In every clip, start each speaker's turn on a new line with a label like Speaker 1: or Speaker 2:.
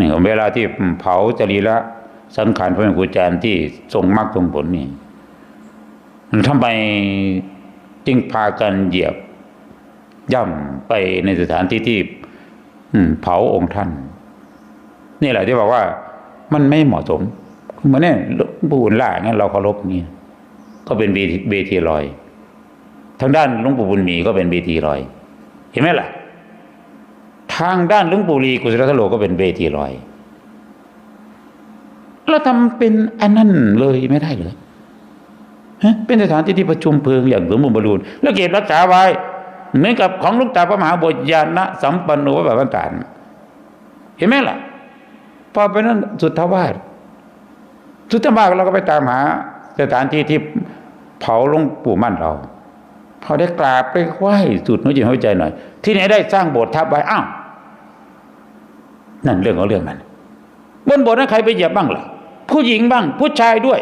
Speaker 1: นี่เวลาที่เผาจรีระสังขารพระม่ครูอาจารย์ที่ทรงมรรคทรงผลนี่ทำไมจึงพากันเหยียบย่ำไปในสถานที่ที่เผาองค์ท่าน นี่แหละที่บอกว่า มันไม่เหมาะสมเหมือนเนี่ยหลวงปู่บุญล่างั้นเราเคารพนี่ก็เป็นเบทีเบทีลอย ทางด้านหลวงปู่บุญมีก็เป็นเบทีลอย เห็นไหมล่ะ ทางด้านลวงปู่ลีกุศลทโลก็เป็นเวทีลอยเราทำเป็นอันนั้นเลยไม่ได้เลยฮะเป็นสถานที่ที่ประชุมเพลิงอย่างสมบูรณ์บริบูรณ์แล้วเก็บรักษาไว้เหมือนกับของลูกตาพระมหาบทญาณสัมปันโนวัฏฏานเห็นไหมล่ะ พอไปนั้นสุทธวาสสุทธวาสเราก็ไปตามหาสถานที่ที่เผาลงปู่มั่นเราพอได้กราบไปไหว้สุดหัวจิตหัวใจหน่อย ที่ไหนได้สร้างโบสถ์ทับไว้อ้าว นั่นเรื่องของเรื่องมันบนบสถ์นั้นใครไปเหยียบบ้างล่ะ ผู้หญิงบ้าง ผู้ชายด้วย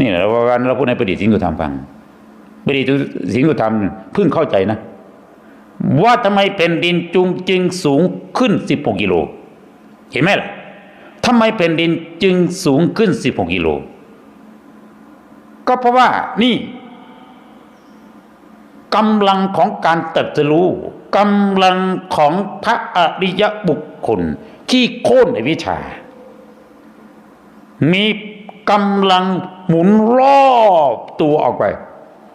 Speaker 1: นี่แหละวันเราพูดในประดิษฐ์สิงห์ธรรมฟังประดิษฐ์สิงห์ธรรมเพิ่งเข้าใจนะ ว่าทำไมแผ่นดินจุงจึงสูงขึ้น16กิโลเห็นไหมล่ะทำไมแผ่นดินจึงสูงขึ้น16กิโลก็เพราะว่านี่กำลังของการตรัสรู้ กำลังของพระอริยบุคคล ที่โค่นในวิชา มีกำลังหมุนรอบตัวออกไป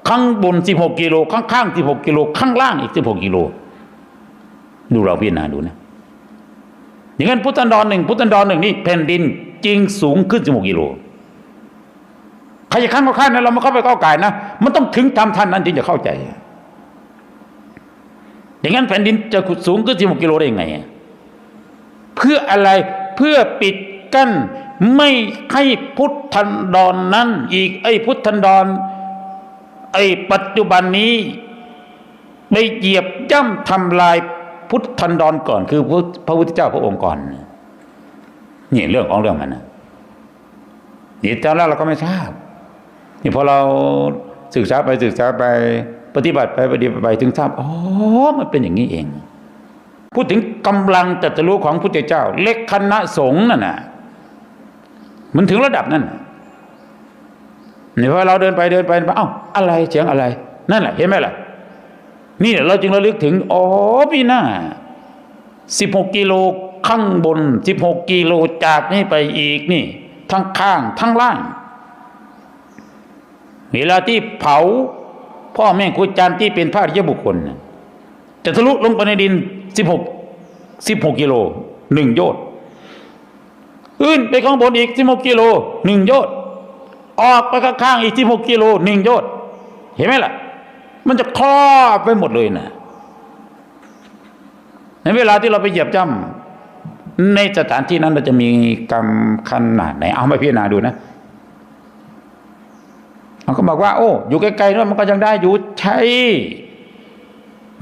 Speaker 1: ข้างบน 16 กิโล ข้างข้าง16 กิโล ข้างล่างอีก 16 กิโล ดูเราพิจารณาดูนะ อย่างนั้นพุทธันดรหนึ่งพุทธันดรหนึ่งนี่แผ่นดินจริงสูงขึ้น 16 กิโลใครจะข้างก็ข้างนะเราไม่เข้าไปก้าวไก่นะ มันต้องถึงทำทันนั้นจึงจะเข้าใจ อย่างนั้นแผ่นดินจะขุดสูงขึ้น16กิโลได้ยังไง เพื่ออะไรเพื่อปิดกั้น ไม่ให้พุทธันดรนนั้น อีกไอ้พุทธันดร ไอ้ปัจจุบันนี้ไปเหยียบย่ำทำลายพุทธันดรก่อน คือพระพุทธเจ้าพระองค์ก่อนนี่เรื่องของเรื่องมันนะนี่ตอนแรกเราก็ไม่ทราบนี่พอเราศึกษาไปศึกษาไป ปฏิบัติไปปฏิบัติไปถึงทราบอ๋อมันเป็นอย่างนี้เอง พูดถึงกำลังตรัสรู้ของพุทธเจ้า เล็กคณะสงฆ์นั่นน่ะมันถึงระดับนั้นน่ะนี่พอเราเดินไปเดินไปเอ้าอะไรเสียงอะไร นั่นแหละเห็นไหมล่ะ นี่เราจึงระลึกถึงอ๋อพี่หน้าสิบหกกิโลข้างบนสิบหกกิโลจากนี้ไปอีกนี่ ทั้งข้างทั้งล่าง เวลาที่เผา พ่อแม่ครูอาจารย์ที่เป็นพระอริยบุคคลจะทะลุลงไปในดินสิบหกสิบหกกิโลหนึ่งโยชน์ขึ้นไปข้างบนอีกสิบหกกิโลหนึ่งโยชน์ออกไปข้างๆอีกสิบหกกิโลหนึ่งโยชน์เห็นไหมล่ะ มันจะครอบไปหมดเลยนะในเวลาที่เราไปเหยียบจ้ำในสถานที่นั้นเราจะมีกรรมขนาดไหน เอามาพิจารณาดูนะ มันก็บอกว่า โอ้ อยู่ไกลๆนั่นมันก็ยังได้อยู่ใช่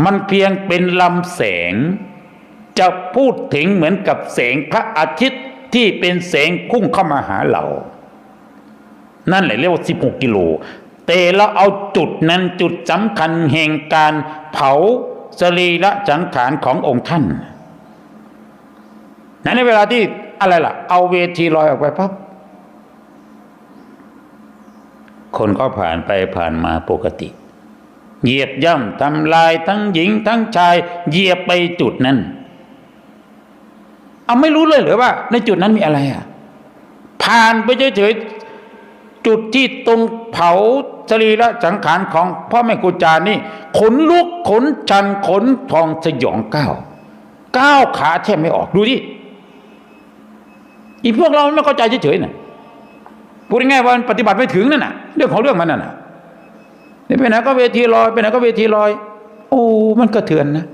Speaker 1: มันเพียงเป็นลำแสง จะพูดถึงเหมือนกับแสงพระอาทิตย์ที่เป็นแสงพุ่งเข้ามาหาเรา นั่นแหละเรียกว่า16กิโล แต่เราเอาจุดนั้นจุดสำคัญแห่งการเผาสรีระสังขารขององค์ท่านนั้นในเวลาที่อะไรล่ะ เอาเวทีลอยออกไปปั๊บ คนก็ผ่านไปผ่านมาปกติ เหยียบย่ำทำลายทั้งหญิงทั้งชาย เหยียบไปจุดนั้น เอาไม่รู้เลยหรือว่า ในจุดนั้นมีอะไรอะ ผ่านไปเฉยๆจุดที่ตรงเผาสรีระสังขารของพ่อแม่ครูจานี่ ขนลุกขนชันขนพองสยองก้าวก้าวขาแทบไม่ออกดูดิอีพวกเราไม่เข้าใจเฉยๆน่ะ พูดง่ายว่าปฏิบัติไม่ถึงนั่นน่ะ เรื่องของเรื่องมันนั่นน่ะนี่ไปไหนก็เวทีลอยไปไหนก็เวทีลอย โอ้มันกระเทือนนะ